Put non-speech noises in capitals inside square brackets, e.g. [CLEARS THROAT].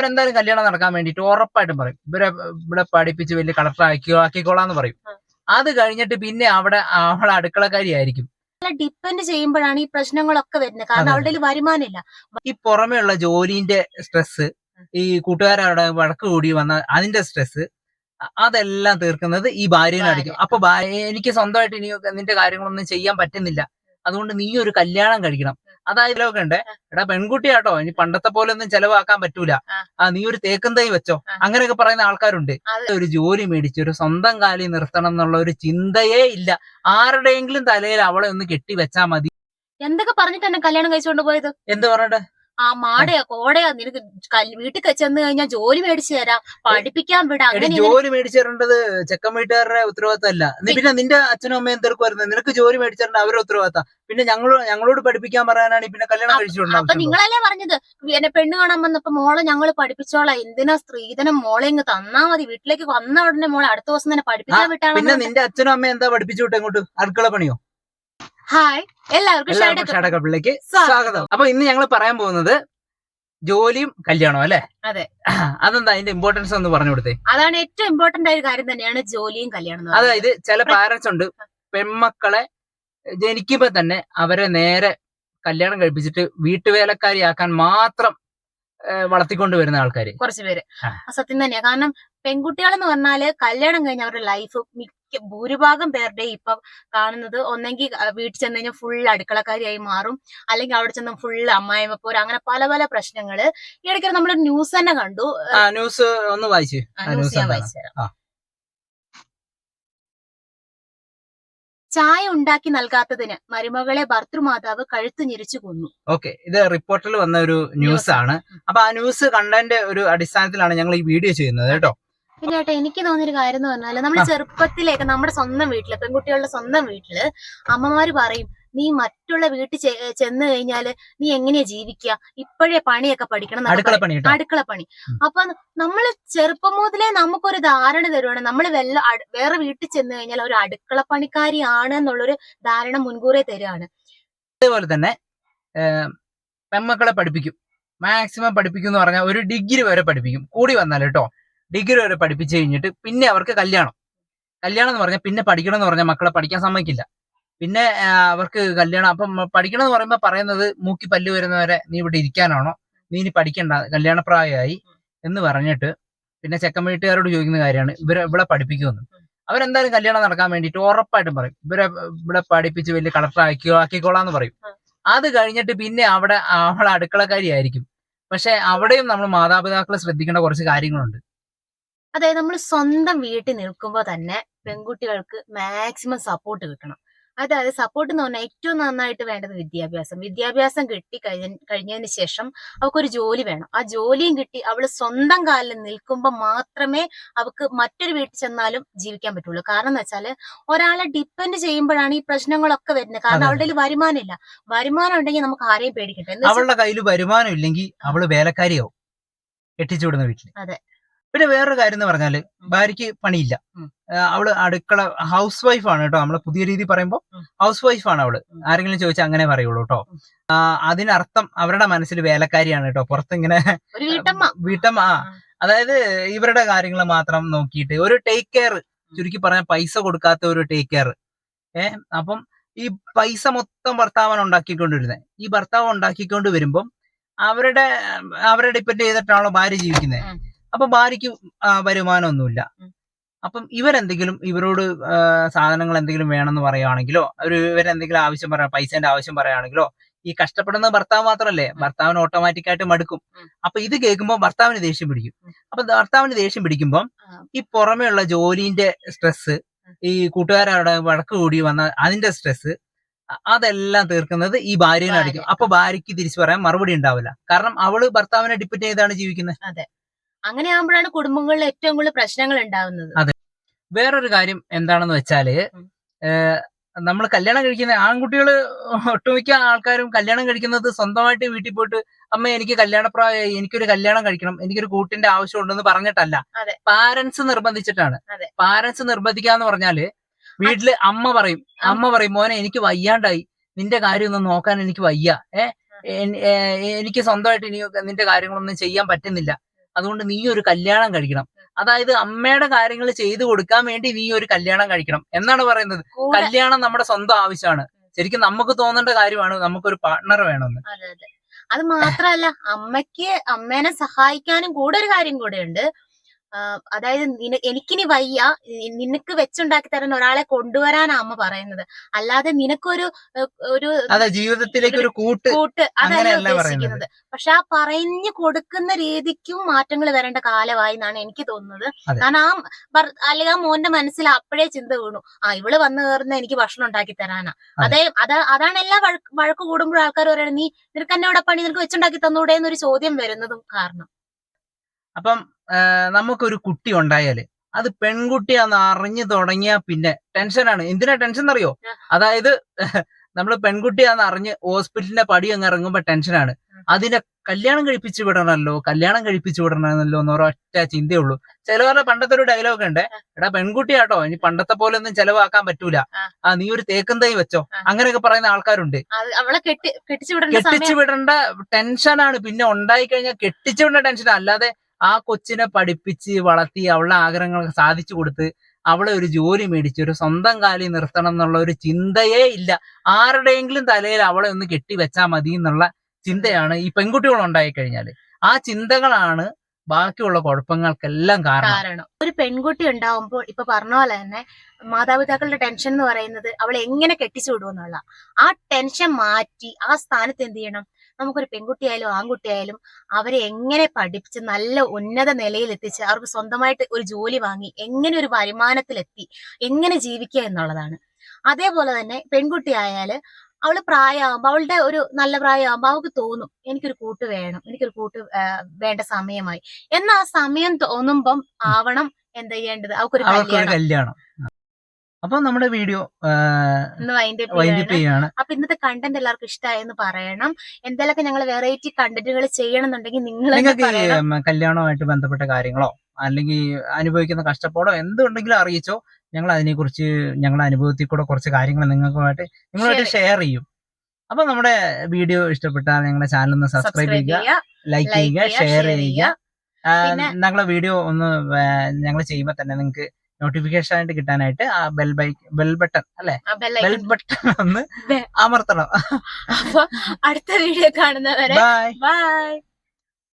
അവരെന്തായാലും കല്യാണം നടക്കാൻ വേണ്ടിയിട്ട് ഉറപ്പായിട്ടും പറയും. ഇവരെ ഇവിടെ പഠിപ്പിച്ച് വലിയ കളക്ടർ ആക്കി ആക്കിക്കോളാന്ന് പറയും. അത് കഴിഞ്ഞിട്ട് പിന്നെ അവിടെ അവളെ അടുക്കളക്കാരി ആയിരിക്കും. ഡിപ്പെൻഡ് ചെയ്യുമ്പോഴാണ് ഈ പ്രശ്നങ്ങളൊക്കെ വരുന്നത്. കാരണം. അവളുടെ വരുമാനമില്ല. ഈ പുറമെയുള്ള ജോലിന്റെ സ്ട്രെസ് ഈ കൂട്ടുകാരവിടെ വഴക്ക് കൂടി വന്ന അതിന്റെ സ്ട്രെസ് അതെല്ലാം തീർക്കുന്നത് ഈ ഭാര്യനായിരിക്കും. ഭാര്യ. അപ്പൊ എനിക്ക് സ്വന്തമായിട്ട് ഇനി നിന്റെ കാര്യങ്ങളൊന്നും ചെയ്യാൻ പറ്റുന്നില്ല. അതുകൊണ്ട് നീ ഒരു കല്യാണം കഴിക്കണം. അതായത് ഒക്കെ ഉണ്ട് എടാ പെൺകുട്ടിയാട്ടോ ഇനി പണ്ടത്തെ പോലെ ഒന്നും ചെലവാക്കാൻ പറ്റൂല. ആ. നീ ഒരു തേക്കും തൈ വെച്ചോ. അങ്ങനെയൊക്കെ പറയുന്ന ആൾക്കാരുണ്ട്. ഒരു ജോലി മേടിച്ച് ഒരു സ്വന്തം കാലിൽ നിർത്തണം എന്നുള്ള ഒരു ചിന്തയേ ഇല്ല. ആരുടെയെങ്കിലും തലയിൽ അവളെ ഒന്ന് കെട്ടി വെച്ചാ മതി. എന്തൊക്കെ പറഞ്ഞിട്ടാണ് കല്യാണം കഴിച്ചുകൊണ്ട് പോയത്? എന്ത് പറഞ്ഞിട്ട്? ആ മാടയാ കോടയാ നിനക്ക് വീട്ടിൽ ചെന്ന് കഴിഞ്ഞാൽ ജോലി മേടിച്ചു തരാം പഠിപ്പിക്കാൻ വിടാം അങ്ങനെ ജോലി മേടിച്ചു തരേണ്ടത് ചെക്കൻ വീട്ടുകാരുടെ ഉത്തരവാദിത്തമല്ല. പിന്നെ നിന്റെ അച്ഛനും അമ്മയും എന്തൊക്കെ വരുന്നത്? നിനക്ക് ജോലി മേടിച്ചു തരേണ്ട അവരുടെ ഉത്തരവാദിത്തം. പിന്നെ ഞങ്ങൾ ഞങ്ങളോട് പഠിപ്പിക്കാൻ പറയാനാണ് പിന്നെ കല്യാണം അപ്പൊ കഴിച്ചിട്ടുണ്ടാവും നിങ്ങളല്ലേ പറഞ്ഞത്? എന്നെ പെണ്ണ് കാണാൻ വന്നപ്പോ മോളെ ഞങ്ങൾ പഠിപ്പിച്ചോളാ. എന്തിനാ സ്ത്രീധനം മോളെ ഇങ്ങ് തന്നാ മതി? വീട്ടിലേക്ക് വന്ന ഉടനെ മോളെ അടുത്ത ദിവസം തന്നെ പഠിപ്പിക്കാൻ വിട്ടാണ് പിന്നെ നിന്റെ അച്ഛനും അമ്മയും എന്താ പഠിപ്പിച്ചു വിട്ടെ ഇങ്ങോട്ട്? അടുക്കള പണിയോ? ഹായ് എല്ലാവർക്കും സ്വാഗതം. അപ്പൊ ഇന്ന് ഞങ്ങൾ പറയാൻ പോകുന്നത് ജോലിയും കല്യാണവും അല്ലെ? അതെ. [CLEARS THROAT] അതെന്താ അതിന്റെ ഇമ്പോർട്ടൻസ് ഒന്ന് പറഞ്ഞു കൊടുത്തേ? അതാണ് ഏറ്റവും ഇമ്പോർട്ടന്റ് ആയ ഒരു കാര്യം തന്നെയാണ് ജോലിയും കല്യാണം. അതായത് ചില പാരന്റ്സ് ഉണ്ട് പെൺമക്കളെ ജനിക്കുമ്പോ തന്നെ അവരെ നേരെ കല്യാണം കഴിപ്പിച്ചിട്ട് വീട്ടുവേലക്കാരിയാക്കാൻ മാത്രം വളർത്തിക്കൊണ്ട് വരുന്ന ആൾക്കാര്. കുറച്ചുപേര് സത്യം തന്നെയാ. കാരണം പെൺകുട്ടികൾ എന്ന് പറഞ്ഞാൽ കല്യാണം കഴിഞ്ഞ അവരുടെ ലൈഫ് മിക്ക ഭൂരിഭാഗം പേരുടെ ഇപ്പൊ കാണുന്നത് ഒന്നെങ്കിൽ വീട്ടിൽ ചെന്ന് കഴിഞ്ഞാൽ ഫുൾ അടുക്കളക്കാരിയായി മാറും. അല്ലെങ്കിൽ അവിടെ ചെന്ന് ഫുള്ള് അമ്മായിമ്മ പോര് അങ്ങനെ പല പല പ്രശ്നങ്ങൾ. ഈ ഇടയ്ക്ക് നമ്മൾ ന്യൂസ് തന്നെ കണ്ടു. ന്യൂസ് ഒന്ന് വായിച്ചു. ന്യൂസ് ഞാൻ. ചായ ഉണ്ടാക്കി നൽകാത്തതിന് മരുമകളെ ഭർത്തൃമാതാവ് കഴുത്തു ഞെരിച്ചു കൊന്നു. ഓക്കെ ഇത് റിപ്പോർട്ടിൽ വന്ന ഒരു ന്യൂസ് ആണ്. അപ്പൊ ആ ന്യൂസ് കണ്ടതിന്റെ ഒരു അടിസ്ഥാനത്തിലാണ് ഞങ്ങൾ ഈ വീഡിയോ ചെയ്യുന്നത് കേട്ടോ. പിന്നെ ഏട്ടാ എനിക്ക് തോന്നിയൊരു കാര്യം എന്ന് പറഞ്ഞാൽ നമ്മുടെ. ചെറുപ്പത്തിലേക്ക് നമ്മുടെ സ്വന്തം വീട്ടിൽ പെൺകുട്ടികളുടെ സ്വന്തം വീട്ടിൽ അമ്മമാര് പറയും നീ മറ്റുള്ള വീട്ടിൽ ചെന്ന് കഴിഞ്ഞാൽ നീ എങ്ങനെയാ ജീവിക്കുക? ഇപ്പോഴേ പണിയൊക്കെ പഠിക്കണം അടുക്കള. പണി. അപ്പൊ നമ്മൾ ചെറുപ്പം മുതലേ നമുക്കൊരു ധാരണ തരുവാണ്. നമ്മൾ വെല്ല വേറെ വീട്ടിൽ ചെന്ന് കഴിഞ്ഞാൽ ഒരു അടുക്കള പണിക്കാരിയാണ് എന്നുള്ളൊരു ധാരണ മുൻകൂറേ തരുവാണ്. അതേപോലെ തന്നെ പെമ്മക്കളെ പെൺമക്കളെ പഠിപ്പിക്കും. മാക്സിമം പഠിപ്പിക്കും എന്ന് പറഞ്ഞാൽ ഒരു ഡിഗ്രി വരെ പഠിപ്പിക്കും. കൂടി വന്നാൽ കേട്ടോ ഡിഗ്രി വരെ പഠിപ്പിച്ചു കഴിഞ്ഞിട്ട് പിന്നെ അവർക്ക് കല്യാണം. കല്യാണം എന്ന് പറഞ്ഞാൽ പിന്നെ പഠിക്കണം എന്ന് പറഞ്ഞാൽ മക്കളെ പഠിക്കാൻ സമ്മതിക്കില്ല. പിന്നെ അവർക്ക് കല്യാണം അപ്പം പഠിക്കണം എന്ന് പറയുമ്പോൾ പറയുന്നത് മൂക്കി പല്ല് വരുന്നവരെ നീ ഇവിടെ ഇരിക്കാനാണോ? നീ ഇനി പഠിക്കണ്ട കല്യാണപ്രായമായി എന്ന് പറഞ്ഞിട്ട് പിന്നെ ചെക്കൻ വീട്ടുകാരോട് ചോദിക്കുന്ന കാര്യമാണ് ഇവരെ ഇവിടെ പഠിപ്പിക്കുമെന്ന്. അവരെന്തായാലും കല്യാണം നടക്കാൻ വേണ്ടിയിട്ട് ഉറപ്പായിട്ടും പറയും ഇവരെ ഇവിടെ പഠിപ്പിച്ച് വലിയ കളക്ടർ ആക്കി ആക്കിക്കോളാന്ന് പറയും. അത് കഴിഞ്ഞിട്ട് പിന്നെ അവിടെ അവളെ അടുക്കളക്കാരി ആയിരിക്കും പക്ഷെ അവിടെയും നമ്മൾ മാതാപിതാക്കൾ ശ്രദ്ധിക്കേണ്ട കുറച്ച് കാര്യങ്ങളുണ്ട്. അതായത് നമ്മൾ സ്വന്തം വീട്ടിൽ നിൽക്കുമ്പോൾ തന്നെ പെൺകുട്ടികൾക്ക് മാക്സിമം സപ്പോർട്ട് കിട്ടണം. അതായത് സപ്പോർട്ട് എന്ന് പറഞ്ഞാൽ ഏറ്റവും നന്നായിട്ട് വേണ്ടത് വിദ്യാഭ്യാസം. വിദ്യാഭ്യാസം കിട്ടി കഴിഞ്ഞ കഴിഞ്ഞതിന് ശേഷം അവൾക്കൊരു ജോലി വേണം. ആ ജോലിയും കിട്ടി അവൾ സ്വന്തം കാലിൽ നിൽക്കുമ്പോൾ മാത്രമേ അവൾക്ക് മറ്റൊരു വീട്ടിൽ ചെന്നാലും ജീവിക്കാൻ പറ്റുള്ളൂ. കാരണം എന്ന് വെച്ചാൽ ഒരാളെ ഡിപ്പെൻഡ് ചെയ്യുമ്പോഴാണ് ഈ പ്രശ്നങ്ങളൊക്കെ വരുന്നത്. കാരണം. അവളുടെ വരുമാനം ഇല്ല വരുമാനം ഉണ്ടെങ്കിൽ നമുക്ക് ആരെയും പേടിക്കട്ടെ അവളുടെ കയ്യിൽ വരുമാനം ഇല്ലെങ്കിൽ അവൾ വേലക്കാരിയാവും. വിടുന്ന വീട്ടിൽ അതെ. പിന്നെ വേറൊരു കാര്യം എന്ന് പറഞ്ഞാൽ ഭാര്യയ്ക്ക് പണിയില്ല. അവൾ അടുക്കള ഹൗസ് വൈഫ് ആണ് കേട്ടോ. നമ്മൾ പുതിയ രീതി പറയുമ്പോൾ ഹൗസ് വൈഫ് ആണ് അവൾ. ആരെങ്കിലും ചോദിച്ചാൽ അങ്ങനെ പറയുള്ളൂ കേട്ടോ. അതിനർത്ഥം അവരുടെ മനസ്സിൽ വേലക്കാരിയാണ് കേട്ടോ. പുറത്തിങ്ങനെ വീട്ടമ്മ. അതായത് ഇവരുടെ കാര്യങ്ങൾ മാത്രം നോക്കിയിട്ട് ഒരു ടേക്ക് കെയർ ചുരുക്കി പറഞ്ഞ പൈസ കൊടുക്കാത്ത ഒരു ടേക്ക് കെയർ ഏ അപ്പം ഈ പൈസ മൊത്തം ഭർത്താവാണ് ഉണ്ടാക്കിക്കൊണ്ടിരുന്നത് ഈ ഭർത്താവ് ഉണ്ടാക്കിക്കൊണ്ട് വരുമ്പം അവരുടെ അവരെ ഡിപ്പെൻഡ് ചെയ്തിട്ടാണല്ലോ ഭാര്യ ജീവിക്കുന്നത്. അപ്പൊ ഭാര്യയ്ക്ക് വരുമാനം വരുമാനമൊന്നുമില്ല. അപ്പം ഇവരെന്തെങ്കിലും ഇവരോട് സാധനങ്ങൾ എന്തെങ്കിലും വേണമെന്ന് പറയുകയാണെങ്കിലോ അവർ ഇവരെന്തെങ്കിലും ആവശ്യം പറയാ പൈസന്റെ ആവശ്യം പറയുകയാണെങ്കിലോ ഈ കഷ്ടപ്പെടുന്ന ഭർത്താവ് മാത്രമല്ലേ ഭർത്താവിന് ഓട്ടോമാറ്റിക് ആയിട്ട് മടുക്കും അപ്പൊ ഇത് കേൾക്കുമ്പോൾ ഭർത്താവിന് ദേഷ്യം പിടിക്കും. അപ്പൊ ഭർത്താവിന് ദേഷ്യം പിടിക്കുമ്പോൾ. ഈ പുറമെയുള്ള ജോലിന്റെ സ്ട്രെസ് ഈ കൂട്ടുകാരുടെ വഴക്ക് കൂടി വന്ന അതിന്റെ സ്ട്രെസ് അതെല്ലാം തീർക്കുന്നത് ഈ ഭാര്യനെ ഭാര്യ. അപ്പൊ ഭാര്യയ്ക്ക് തിരിച്ചു പറയാൻ മറുപടി ഉണ്ടാവില്ല. കാരണം അവൾ ഭർത്താവിനെ ഡിപ്പെൻഡ് ചെയ്താണ് ജീവിക്കുന്നത്. അങ്ങനെ ആകുമ്പോഴാണ് കുടുംബങ്ങളിൽ ഏറ്റവും കൂടുതൽ പ്രശ്നങ്ങൾ ഉണ്ടാവുന്നത്. അതെ. വേറൊരു കാര്യം എന്താണെന്ന് വെച്ചാൽ നമ്മൾ കല്യാണം കഴിക്കുന്ന ആൺകുട്ടികൾ ഒട്ടുമിക്ക ആൾക്കാരും കല്യാണം കഴിക്കുന്നത് സ്വന്തമായിട്ട് വീട്ടിൽ പോയിട്ട് അമ്മ എനിക്ക് കല്യാണപ്രായമായി എനിക്കൊരു കല്യാണം കഴിക്കണം എനിക്കൊരു കൂട്ടിന്റെ ആവശ്യം ഉണ്ടെന്ന് പറഞ്ഞിട്ടല്ല. പാരന്റ്സ് നിർബന്ധിച്ചിട്ടാണ്. പാരന്റ്സ് നിർബന്ധിക്കാന്ന് പറഞ്ഞാൽ വീട്ടിൽ അമ്മ പറയും അമ്മ പറയും മോനെ എനിക്ക് വയ്യാണ്ടായി. നിന്റെ കാര്യം ഒന്നും നോക്കാൻ എനിക്ക് വയ്യ. ഏ, എനിക്ക് സ്വന്തമായിട്ട് ഇനി നിന്റെ കാര്യങ്ങളൊന്നും ചെയ്യാൻ പറ്റുന്നില്ല. അതുകൊണ്ട് നീ ഒരു കല്യാണം കഴിക്കണം. അതായത് അമ്മയുടെ കാര്യങ്ങൾ ചെയ്തു കൊടുക്കാൻ വേണ്ടി നീ ഒരു കല്യാണം കഴിക്കണം എന്നാണ് പറയുന്നത്. കല്യാണം നമ്മുടെ സ്വന്തം ആവശ്യമാണ്. ശരിക്കും നമുക്ക് തോന്നേണ്ട കാര്യമാണ് നമുക്കൊരു പാർട്ണർ വേണമെന്ന്. അതെ മാത്രല്ല അമ്മയ്ക്ക് അമ്മേനെ സഹായിക്കാനും കൂടെ ഒരു കാര്യം കൂടെ ഉണ്ട്. അതായത് നിന- എനിക്കിനി വയ്യ നിനക്ക് വെച്ചുണ്ടാക്കി തരാൻ ഒരാളെ കൊണ്ടുവരാനാ അമ്മ പറയുന്നത്. അല്ലാതെ നിനക്കൊരു ഒരു ജീവിതത്തിലേക്ക് ഒരു കൂട്ട് കൂട്ട് അതല്ല ഉദ്ദേശിക്കുന്നത്. പക്ഷെ ആ പറഞ്ഞു കൊടുക്കുന്ന രീതിക്കും മാറ്റങ്ങൾ വരേണ്ട കാലമായി എന്നാണ് എനിക്ക് തോന്നുന്നത്. കാരണം ആ അല്ലെങ്കിൽ ആ മോന്റെ മനസ്സിൽ അപ്പോഴേ ചിന്ത വീണു. ആ ഇവൾ വന്നു കയറുന്ന എനിക്ക് ഭക്ഷണം ഉണ്ടാക്കി തരാനാ. അതെ. അതേ അത് അതാണ് എല്ലാ വഴക്ക് കൂടുമ്പോഴും ആൾക്കാർ പറയുന്നത് നീ നിനക്ക് എന്നെ ഇവിടെ പണി നിനക്ക് വെച്ചുണ്ടാക്കി തന്നൂടെ എന്നൊരു ചോദ്യം വരുന്നതും കാരണം. അപ്പം നമുക്കൊരു കുട്ടി ഉണ്ടായാൽ അത് പെൺകുട്ടിയാന്ന് അറിഞ്ഞു തുടങ്ങിയാ പിന്നെ ടെൻഷനാണ്. എന്തിനാ ടെൻഷൻ എന്നറിയോ. അതായത് [LAUGHS] നമ്മൾ പെൺകുട്ടിയാന്ന് അറിഞ്ഞ് ഹോസ്പിറ്റലിന്റെ പടി അങ്ങ് ഇറങ്ങുമ്പോ ടെൻഷനാണ്. അതിനെ കല്യാണം കഴിപ്പിച്ചു വിടണമല്ലോ കല്യാണം കഴിപ്പിച്ചു വിടണമല്ലോ എന്ന് ഒരൊറ്റ ചിന്തയുള്ളൂ. ചിലവരുടെ പണ്ടത്തെ ഒരു ഡയലോഗ് ഉണ്ട് എടാ പെൺകുട്ടിയാട്ടോ ഇനി പണ്ടത്തെ പോലെ ഒന്നും ചെലവാക്കാൻ പറ്റൂല. ആ. നീ ഒരു തേക്കും തൈ വെച്ചോ. അങ്ങനെയൊക്കെ പറയുന്ന ആൾക്കാരുണ്ട്. കെട്ടിച്ചു വിടേണ്ട വിടേണ്ട ടെൻഷനാണ്. പിന്നെ ഉണ്ടായി കഴിഞ്ഞാൽ കെട്ടിച്ചു വിടേണ്ട ടെൻഷൻ അല്ലാതെ ആ കൊച്ചിനെ പഠിപ്പിച്ച് വളർത്തി അവളുടെ ആഗ്രഹങ്ങളൊക്കെ സാധിച്ചു കൊടുത്ത് അവളെ ഒരു ജോലി മേടിച്ച് ഒരു സ്വന്തം കാലിൽ നിർത്തണം എന്നുള്ള ഒരു ചിന്തയേ ഇല്ല. ആരുടെയെങ്കിലും തലയിൽ അവളെ ഒന്ന് കെട്ടി വെച്ചാൽ മതി എന്നുള്ള ചിന്തയാണ് ഈ പെൺകുട്ടികൾ ഉണ്ടായി കഴിഞ്ഞാൽ. ആ ചിന്തകളാണ് ബാക്കിയുള്ള കുഴപ്പങ്ങൾക്കെല്ലാം കാരണം. ഒരു പെൺകുട്ടി ഉണ്ടാവുമ്പോൾ ഇപ്പൊ പറഞ്ഞ പോലെ തന്നെ മാതാപിതാക്കളുടെ ടെൻഷൻ എന്ന് പറയുന്നത് അവളെ എങ്ങനെ കെട്ടിച്ചു വിടുമെന്നുള്ള ആ ടെൻഷൻ മാറ്റി ആ സ്ഥാനത്ത് എന്ത് ചെയ്യണം? നമുക്കൊരു പെൺകുട്ടിയായാലും ആൺകുട്ടിയായാലും അവരെ എങ്ങനെ പഠിപ്പിച്ച് നല്ല ഉന്നത നിലയിൽ എത്തിച്ച് അവർക്ക് സ്വന്തമായിട്ട് ഒരു ജോലി വാങ്ങി എങ്ങനെ ഒരു വരുമാനത്തിലെത്തി എങ്ങനെ ജീവിക്കുക എന്നുള്ളതാണ്. അതേപോലെ തന്നെ പെൺകുട്ടിയായാൽ അവൾ പ്രായമാകുമ്പോ അവളുടെ ഒരു നല്ല പ്രായമാകുമ്പോ അവൾക്ക് തോന്നും എനിക്കൊരു കൂട്ട് വേണം എനിക്കൊരു കൂട്ട് വേണ്ട സമയമായി. എന്നാ ആ സമയം തോന്നുമ്പം ആവണം എന്താ ചെയ്യേണ്ടത്? അവൾക്കൊരു കല്യാണം. അപ്പൊ നമ്മുടെ വീഡിയോ വൈൻഡപ്പ് ചെയ്യാണ്. അപ്പൊ ഇന്നത്തെ കണ്ടന്റ് എല്ലാവർക്കും ഇഷ്ടമായെന്ന് പറയണം. എന്തെല്ലാം ഞങ്ങൾ വെറൈറ്റി കണ്ടന്റുകൾ ചെയ്യണമെന്നുണ്ടെങ്കിൽ നിങ്ങൾ നിങ്ങൾക്ക് കല്യാണവുമായിട്ട് ബന്ധപ്പെട്ട കാര്യങ്ങളോ അല്ലെങ്കിൽ അനുഭവിക്കുന്ന കഷ്ടപ്പാടോ എന്തുണ്ടെങ്കിലും അറിയിച്ചോ ഞങ്ങൾ അതിനെക്കുറിച്ച് ഞങ്ങളുടെ അനുഭവത്തിൽ കൂടെ കുറച്ച് കാര്യങ്ങൾ നിങ്ങൾക്കുമായിട്ട് നിങ്ങളുമായിട്ട് ഷെയർ ചെയ്യും. അപ്പൊ നമ്മുടെ വീഡിയോ ഇഷ്ടപ്പെട്ടാൽ ഞങ്ങളുടെ ചാനൽ ഒന്ന് സബ്സ്ക്രൈബ് ചെയ്യുക ലൈക്ക് ചെയ്യുക ഷെയർ ചെയ്യുക. ഞങ്ങളെ വീഡിയോ ഒന്ന് ഞങ്ങൾ ചെയ്യുമ്പോൾ തന്നെ നിങ്ങൾക്ക് നോട്ടിഫിക്കേഷൻ ആയിട്ട് കിട്ടാനായിട്ട് ആ ബെൽ ബൈ ബെൽ ബട്ടൺ അല്ലെ ബെൽ. ബട്ടൺ ഒന്ന്. അമർത്തണം അപ്പൊ അടുത്ത വീഡിയോ കാണുന്നവരെ ബൈ ബൈ